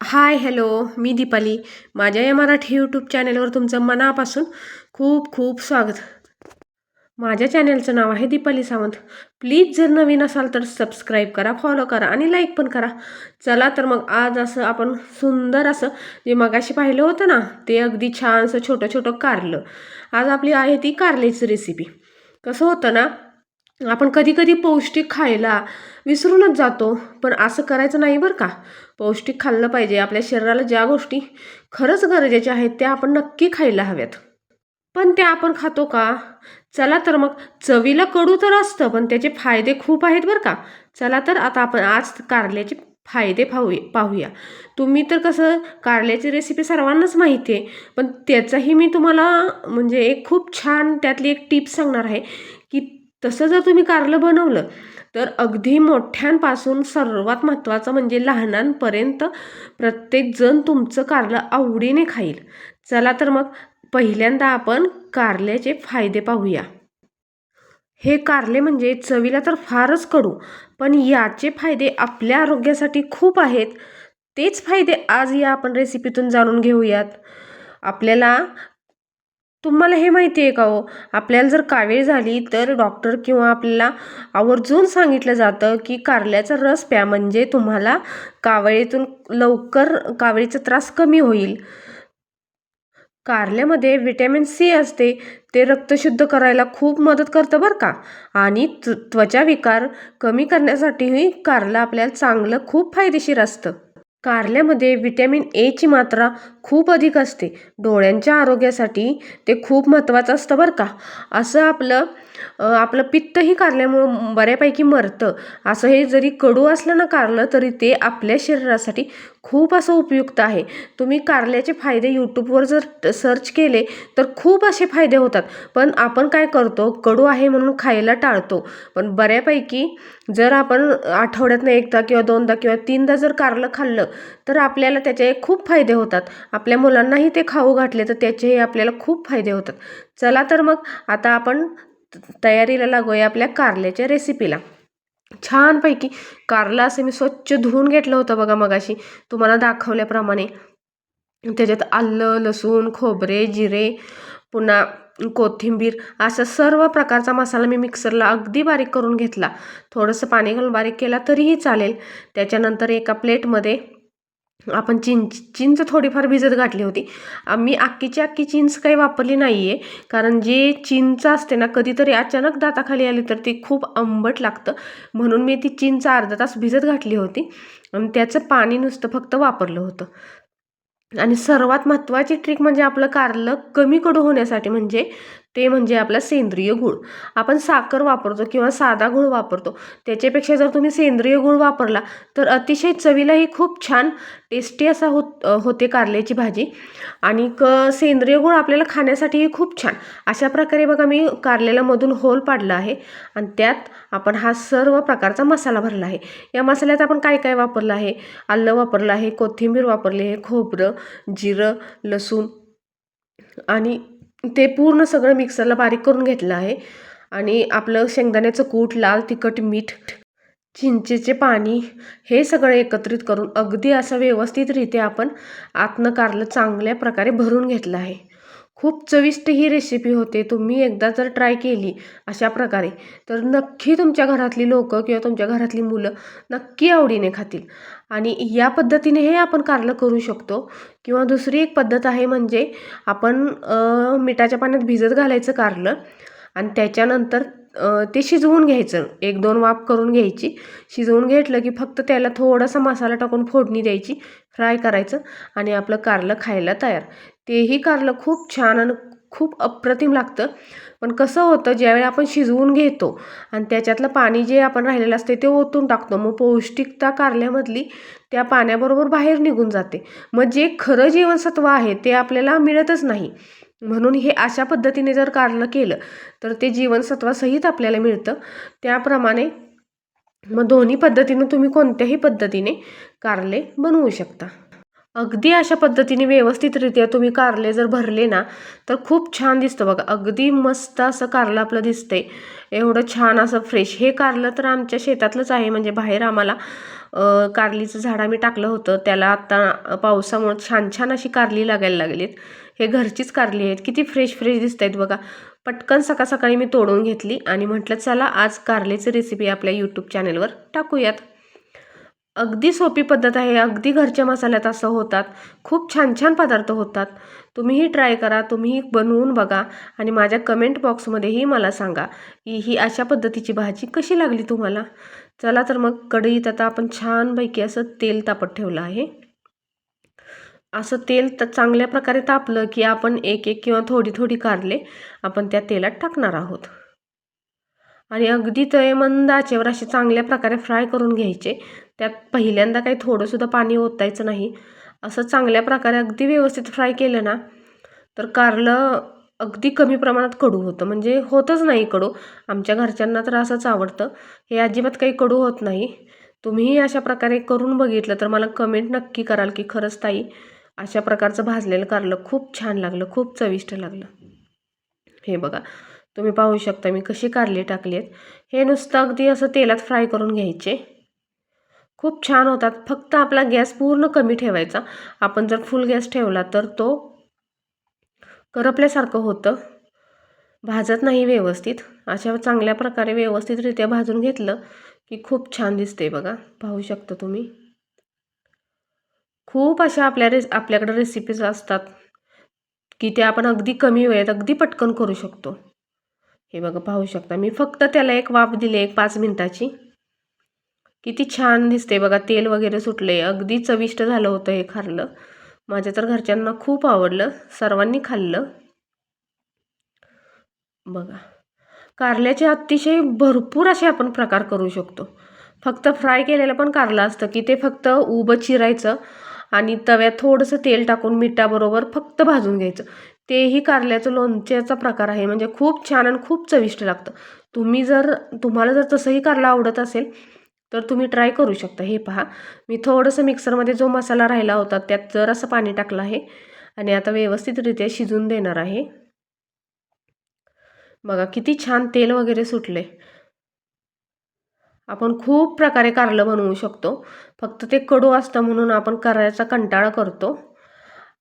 Hi hello मी दीपाली. माझ्या या Marathi YouTube चॅनलवर तुमचं मनापासून खूप खूप स्वागत. माझ्या चॅनेलचं नाव आहे दीपाली सावंत. प्लीज जर नवीन असाल तर सबस्क्राईब करा फॉलो करा आणि लाईक पण करा. चला तर मग आज असं आपण सुंदर असं जे मगाशी पाहिलं होतं ना ते अगदी छानसं छोटं छोटं कारलं. आज आपली आहे ती कारल्याची रेसिपी कसं होतं ना आपण कधी कधी पौष्टिक खायला विसरूनच जातो पण असं करायचं नाही बरं का? पौष्टिक खाल्लं पाहिजे. आपल्या शरीराला ज्या गोष्टी खरंच गरजेच्या आहेत त्या आपण नक्की खायला हव्यात. पण त्या आपण खातो का? चला तर मग चवीला कडू तर असतं पण त्याचे फायदे खूप आहेत बरं का. चला तर आता आपण आज कारल्याचे फायदे पाहूया पाहूया. तुम्ही तर कसं कारल्याची रेसिपी सर्वांनाच माहिती आहे पण त्याचाही मी तुम्हाला म्हणजे एक खूप छान त्यातली एक टिप सांगणार आहे की तसं जर तुम्ही कारलं बनवलं तर अगदी मोठ्यांपासून सर्वात महत्त्वाचं म्हणजे लहानांपर्यंत प्रत्येकजण तुमचं कारलं आवडीने खाईल. चला तर मग पहिल्यांदा आपण कारल्याचे फायदे पाहूया. हे कारले म्हणजे चवीला तर फारच कडू पण याचे फायदे आपल्या आरोग्यासाठी खूप आहेत. तेच फायदे आज या आपण रेसिपीतून जाणून घेऊयात. आपल्याला तुम्हाला हे माहिती आहे का हो? आपल्याला जर कावीळ झाली तर डॉक्टर किंवा आपल्याला आवर्जून सांगितलं जातं की कारल्याचा रस प्या म्हणजे तुम्हाला कावळीतून लवकर कावळीचा त्रास कमी होईल. कारल्यामध्ये विटॅमिन सी असते. ते रक्त शुद्ध करायला खूप मदत करतं बरं का. आणि त्वचा विकार कमी करण्यासाठीही कारलं आपल्याला चांगलं खूप फायदेशीर असतं. कारल्यामध्ये व्हिटॅमिन एची मात्रा खूप अधिक असते. डोळ्यांच्या आरोग्यासाठी ते खूप महत्त्वाचं असतं बरं का. असं आपलं आपलं पित्तही कारल्यामुळं बऱ्यापैकी मरतं. असं हे जरी कडू असलं ना कारलं तरी ते आपल्या शरीरासाठी खूप असं उपयुक्त आहे. तुम्ही कारल्याचे फायदे यूट्यूबवर जर सर्च केले तर खूप असे फायदे होतात. पण आपण काय करतो? कडू आहे म्हणून खायला टाळतो. पण बऱ्यापैकी जर आपण आठवड्यातनं एकदा किंवा दोनदा किंवा तीनदा जर कारलं खाल्लं तर आपल्याला त्याचे खूप फायदे होतात. आपल्या मुलांनाही ते खाऊ घातले तर त्याचेही आपल्याला खूप फायदे होतात. चला तर मग आता आपण तयारीला लागूया आपल्या कारल्याच्या रेसिपीला छानपैकी कारला असं मी स्वच्छ धुवून घेतलं होतं बघा मगाशी. तुम्हाला दाखवल्याप्रमाणे. त्याच्यात आलं लसूण खोबरे जिरे पुन्हा कोथिंबीर असा सर्व प्रकारचा मसाला मी मिक्सरला अगदी बारीक करून घेतला. थोडंसं पाणी घालून बारीक केला तरीही चालेल. त्याच्यानंतर एका प्लेटमध्ये आपण चिंच चिंच थोडीफार भिजत घातली होती. मी अक्कीची अक्की चिंच काही वापरली नाही आहे कारण जे चिंच असते ना कधीतरी अचानक दाताखाली आली तर ती खूप आंबट लागतं. म्हणून मी ती चिंच अर्धा तास भिजत घातली होती. आणि त्याचं पाणी नुसतं फक्त वापरलं होतं. आणि सर्वात महत्त्वाची ट्रिक म्हणजे आपलं कारलं कमी कडू होण्यासाठी म्हणजे ते म्हणजे आपला सेंद्रिय गूळ. आपण साखर वापरतो किंवा साधा गूळ वापरतो. त्याच्यापेक्षा जर तुम्ही सेंद्रिय गूळ वापरला तर अतिशय चवीलाही खूप छान टेस्टी असा होत होते कारल्याची भाजी. आणि क सेंद्रिय गूळ आपल्याला खाण्यासाठीही खूप छान. अशा प्रकारे बघा मी कारल्याला मधून होल पाडला आहे. आणि त्यात आपण हा सर्व प्रकारचा मसाला भरला आहे. या मसाल्यात आपण काय काय वापरलं आहे? आलं वापरलं आहे कोथिंबीर वापरली आहे खोबरं जिरं लसूण आणि ते पूर्ण सगळं मिक्सरला बारीक करून घेतलं आहे. आणि आपलं शेंगदाण्याचं कूट लाल तिखट मीठ चिंचेचे पाणी हे सगळं एकत्रित करून अगदी असं व्यवस्थितरित्या आपण आतनं कारलं चांगल्या प्रकारे भरून घेतलं आहे. खूप चविष्ट ही रेसिपी होते. तुम्ही एकदा जर ट्राय केली अशा प्रकारे तर नक्की तुमच्या घरातली लोकं किंवा तुमच्या घरातली मुलं नक्की आवडीने खातील. आणि या पद्धतीने हे आपण कारलं करू शकतो. किंवा दुसरी एक पद्धत आहे म्हणजे आपण मिठाच्या पाण्यात भिजत घालायचं कारलं आणि त्याच्यानंतर ते शिजवून घ्यायचं. एक दोन वाफ करून घ्यायची. शिजवून घेतलं की फक्त त्याला थोडासा मसाला टाकून फोडणी द्यायची. फ्राय करायचं आणि आपलं कारलं खायला तयार. तेही कारलं खूप छान आणि खूप अप्रतिम लागतं. पण कसं होतं ज्यावेळी आपण शिजवून घेतो आणि त्याच्यातलं पाणी जे आपण राहिलेलं असते ते ओतून टाकतो. मग पौष्टिकता कारल्यामधली त्या पाण्याबरोबर बाहेर निघून जाते. मग जे खरं जीवनसत्व आहे ते आपल्याला मिळतच नाही. म्हणून हे अशा पद्धतीने जर कारलं केलं तर ते जीवनसत्वासहित आपल्याला मिळतं. त्याप्रमाणे मग दोन्ही पद्धतीनं तुम्ही कोणत्याही पद्धतीने कारले बनवू शकता. अगदी अशा पद्धतीने व्यवस्थितरित्या तुम्ही कारले जर भरले ना तर खूप छान दिसतं बघा. अगदी मस्त असं कारलं आपलं दिसतंय. एवढं छान असं फ्रेश हे कारलं तर आमच्या शेतातलंच आहे. म्हणजे बाहेर आम्हाला कारलीचं झाड आम्ही टाकलं होतं. त्याला आता पावसामुळे छान छान अशी कारली लागायला लागलीत. हे घरचीच कारली आहेत. किती फ्रेश फ्रेश दिसत आहेत बघा. पटकन सकाळ सकाळी मी तोडून घेतली आणि म्हटलं चला आज कारलेची रेसिपी आपल्या यूट्यूब चॅनेलवर टाकूयात. अगदी सोपी पद्धत आहे अगदी घरच्या मसाल्यात असं होतात. खूप छान छान पदार्थ होतात. तुम्हीही ट्राय करा तुम्ही बनवून बघा आणि माझ्या कमेंट बॉक्समध्येही मला सांगा की ही अशा पद्धतीची भाजी कशी लागली तुम्हाला? चला तर मग कढईत आता आपण छानपैकी असं तेल तापत ठेवलं आहे. असं तेल तर चांगल्या प्रकारे तापलं की आपण एक एक किंवा थोडी थोडी कारले आपण त्या तेलात टाकणार आहोत. आणि अगदी तळे मंद आचेवर असे चांगल्या प्रकारे फ्राय करून घ्यायचे. त्यात पहिल्यांदा काही थोडंसुद्धा पाणी ओतायचं नाही. असं चांगल्या प्रकारे अगदी व्यवस्थित फ्राय केलं ना तर कारलं अगदी कमी प्रमाणात कडू होतं. म्हणजे होतच नाही कडू. आमच्या घरच्यांना तर असंच आवडतं. हे अजिबात काही कडू होत नाही. तुम्हीही अशा प्रकारे करून बघितलं तर मला कमेंट नक्की कराल की खरंच ताई अशा प्रकारचं भाजलेलं कारलं खूप छान लागलं खूप चविष्ट लागलं. हे बघा तुम्ही पाहू शकता मी कशी कारली टाकली आहेत हे नुसतं अगदी असं तेलात फ्राय करून घ्यायचे. खूप छान होतात. फक्त आपला गॅस पूर्ण कमी ठेवायचा. आपण जर फुल गॅस ठेवला तर तो करपल्यासारखं होतं. भाजत नाही व्यवस्थित. अशा चांगल्या प्रकारे व्यवस्थितरित्या भाजून घेतलं की खूप छान दिसते बघा. पाहू शकता तुम्ही. खूप अशा आपल्या रेस आपल्याकडे रेसिपीज असतात की त्या आपण अगदी कमी वेळेत अगदी पटकन करू शकतो. हे बघा पाहू शकता. मी फक्त त्याला एक वाफ दिली एक पाच मिनटाची. किती छान दिसते बघा तेल वगैरे सुटले अगदी चविष्ट झालं होतं हे खाल्लं. माझ्या तर घरच्यांना खूप आवडलं सर्वांनी खाल्लं. बघा. कारल्याचे अतिशय भरपूर असे आपण प्रकार करू शकतो. फक्त फ्राय केलेलं पण कारलं असतं की ते फक्त उभं चिरायचं आणि तव्यात थोडंसं तेल टाकून मिठाबरोबर फक्त भाजून घ्यायचं. तेही कारल्याचं लोणच्याचा प्रकार आहे. म्हणजे खूप छान आणि खूप चविष्ट लागतं. तुम्ही जर तुम्हाला जर तसंही कारलं आवडत असेल तर तुम्ही ट्राय करू शकता. हे पहा. मी थोडंसं मिक्सरमध्ये जो मसाला राहिला होता त्यात जरासं पाणी टाकलं आहे. आणि आता व्यवस्थितरित्या शिजून देणार आहे. बघा किती छान तेल वगैरे सुटले. आपण खूप प्रकारे कारलं बनवू शकतो. फक्त ते कडू असतं म्हणून आपण करायचा कंटाळा करतो.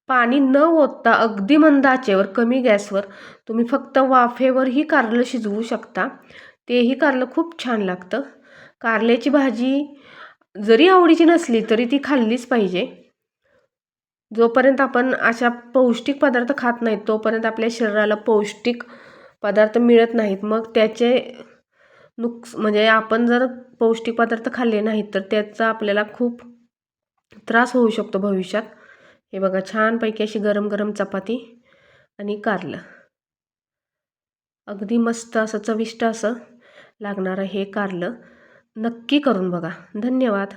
पाणी न ओतता अगदी मंद आचेवर कमी गॅसवर तुम्ही फक्त वाफेवरही कारलं शिजवू शकता. तेही कारलं खूप छान लागतं. कारल्याची भाजी जरी आवडीची नसली तरी ती खाल्लीच पाहिजे. जोपर्यंत आपण अशा पौष्टिक पदार्थ खात नाहीत तोपर्यंत आपल्या शरीराला पौष्टिक पदार्थ मिळत नाहीत. मग त्याचे नुकस म्हणजे आपण जर पौष्टिक पदार्थ खाल्ले नाहीत तर त्याचा आपल्याला खूप त्रास होऊ शकतो भविष्यात. हे बघा छानपैकी अशी गरम गरम चपाती आणि कारलं. अगदी मस्त असं चविष्ट असं लागणारं हे कारलं. नक्की करून बघा. धन्यवाद.